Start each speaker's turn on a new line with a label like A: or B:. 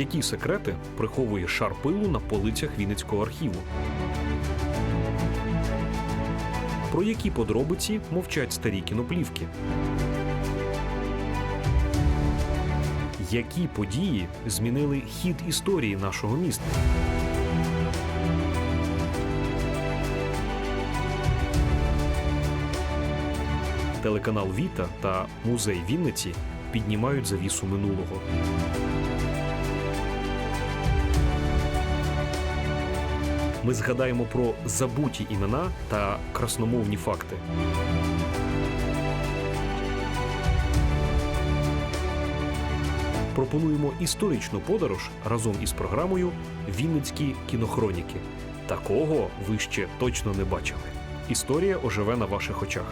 A: Які секрети приховує шар пилу на полицях Вінницького архіву? Про які подробиці мовчать старі кіноплівки? Які події змінили хід історії нашого міста? Телеканал Віта та музей Вінниці піднімають завісу минулого. Ми згадаємо про забуті імена та красномовні факти. Пропонуємо історичну подорож разом із програмою Вінницькі кінохроніки. Такого ви ще точно не бачили. Історія оживе на ваших очах.